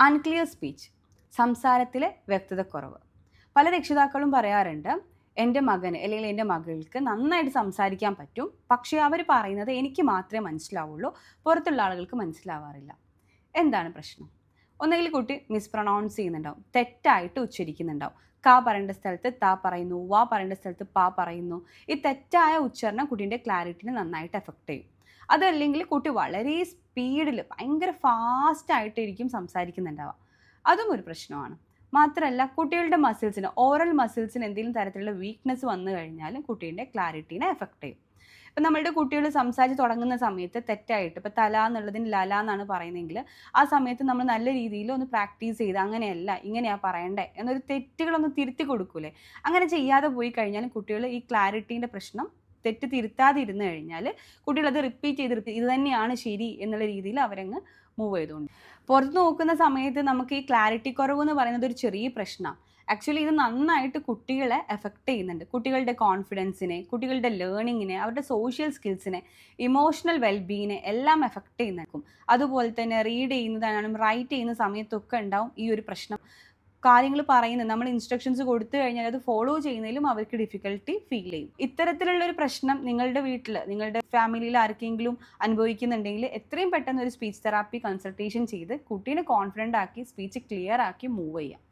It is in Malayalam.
Unclear speech സംസാരത്തിലെ വ്യക്തതക്കുറവ്. പല രക്ഷിതാക്കളും പറയാറുണ്ട് എന്റെ മകന് അല്ലെങ്കിൽ എന്റെ മകൾക്ക് നന്നായിട്ട് സംസാരിക്കാൻ പറ്റും. പക്ഷേ അവർ പറയുന്നത് എനിക്ക് മാത്രമേ മനസ്സിലാവുള്ളൂ. പുറത്തുള്ള ആളുകൾക്ക് മനസ്സിലാവാറില്ല. എന്താണ് പ്രശ്നം? ഒന്നുകിൽ കുട്ടി മിസ്പ്രൊണൗൺസ് ചെയ്യുന്നുണ്ടാവും. തെറ്റായിട്ട് ഉച്ചരിക്കുന്നുണ്ടാവും. കാ പറയേണ്ട സ്ഥലത്ത് താ പറയുന്നു വാ പറയേണ്ട സ്ഥലത്ത് പാ പറയുന്നു. ഈ തെറ്റായ ഉച്ചാരണം കുട്ടീന്റെ ക്ലാരിറ്റിനെ നന്നായിട്ട് എഫക്റ്റ് ചെയ്യും. അതല്ലെങ്കിൽ കുട്ടി വളരെ സ്പീഡിൽ ഭയങ്കര ഫാസ്റ്റായിട്ടിരിക്കും സംസാരിക്കുന്നുണ്ടാവുക. അതും ഒരു പ്രശ്നമാണ്. മാത്രമല്ല കുട്ടികളുടെ മസിൽസിന് ഓറൽ മസിൽസിന് എന്തെങ്കിലും തരത്തിലുള്ള വീക്ക്നെസ് വന്നു കഴിഞ്ഞാലും കുട്ടീന്റെ ക്ലാരിറ്റീനെ എഫക്റ്റ് ചെയ്യും. ഇപ്പം നമ്മളുടെ കുട്ടികൾ സംസാരിച്ച് തുടങ്ങുന്ന സമയത്ത് തെറ്റായിട്ട് ഇപ്പം തല എന്നുള്ളതിന് ലല എന്നാണ് പറയുന്നതെങ്കിൽ ആ സമയത്ത് നമ്മൾ നല്ല രീതിയിൽ ഒന്ന് പ്രാക്ടീസ് ചെയ്ത് അങ്ങനെയല്ല ഇങ്ങനെയാണ് പറയണ്ടേ എന്നൊരു തെറ്റുകളൊന്ന് തിരുത്തി കൊടുക്കൂലേ? അങ്ങനെ ചെയ്യാതെ പോയി കഴിഞ്ഞാലും കുട്ടികൾ ഈ ക്ലാരിറ്റീന്റെ പ്രശ്നം തെറ്റ് തിരുത്താതെ ഇരുന്ന് കഴിഞ്ഞാൽ കുട്ടികൾ അത് റിപ്പീറ്റ് ചെയ്ത് ഇത് തന്നെയാണ് ശരി എന്നുള്ള രീതിയിൽ അവരങ്ങ് മൂവ് ചെയ്തുകൊണ്ട്. പുറത്ത് നോക്കുന്ന സമയത്ത് നമുക്ക് ഈ ക്ലാരിറ്റി കുറവ് എന്ന് പറയുന്നത് ഒരു ചെറിയ പ്രശ്നമാണ് ആക്ച്വലി ഇത് നന്നായിട്ട് കുട്ടികളെ എഫക്റ്റ് ചെയ്യുന്നുണ്ട്. കുട്ടികളുടെ കോൺഫിഡൻസിനെ കുട്ടികളുടെ ലേണിങ്ങിനെ അവരുടെ സോഷ്യൽ സ്കിൽസിനെ ഇമോഷണൽ വെൽബീങ്ങിനെ എല്ലാം എഫക്റ്റ് ചെയ്യുന്നേക്കും അതുപോലെ തന്നെ റീഡ് ചെയ്യുന്നതാണെങ്കിലും റൈറ്റ് ചെയ്യുന്ന സമയത്തൊക്കെ ഉണ്ടാവും ഈ ഒരു പ്രശ്നം. കാര്യങ്ങൾ പറയുന്നത് നമ്മൾ ഇൻസ്ട്രക്ഷൻസ് കൊടുത്തു കഴിഞ്ഞാൽ അത് ഫോളോ ചെയ്യുന്നതിലും അവർക്ക് ഡിഫിക്കൽട്ടി ഫീൽ ചെയ്യും. ഇത്തരത്തിലുള്ള ഒരു പ്രശ്നം നിങ്ങളുടെ വീട്ടിൽ നിങ്ങളുടെ ഫാമിലിയിൽ ആർക്കെങ്കിലും അനുഭവിക്കുന്നുണ്ടെങ്കിൽ എത്രയും പെട്ടെന്ന് ഒരു സ്പീച്ച് തെറാപ്പി കൺസൾട്ടേഷൻ ചെയ്ത് കുട്ടീനെ കോൺഫിഡന്റ് ആക്കി സ്പീച്ച് ക്ലിയർ ആക്കി മൂവ് ചെയ്യാം.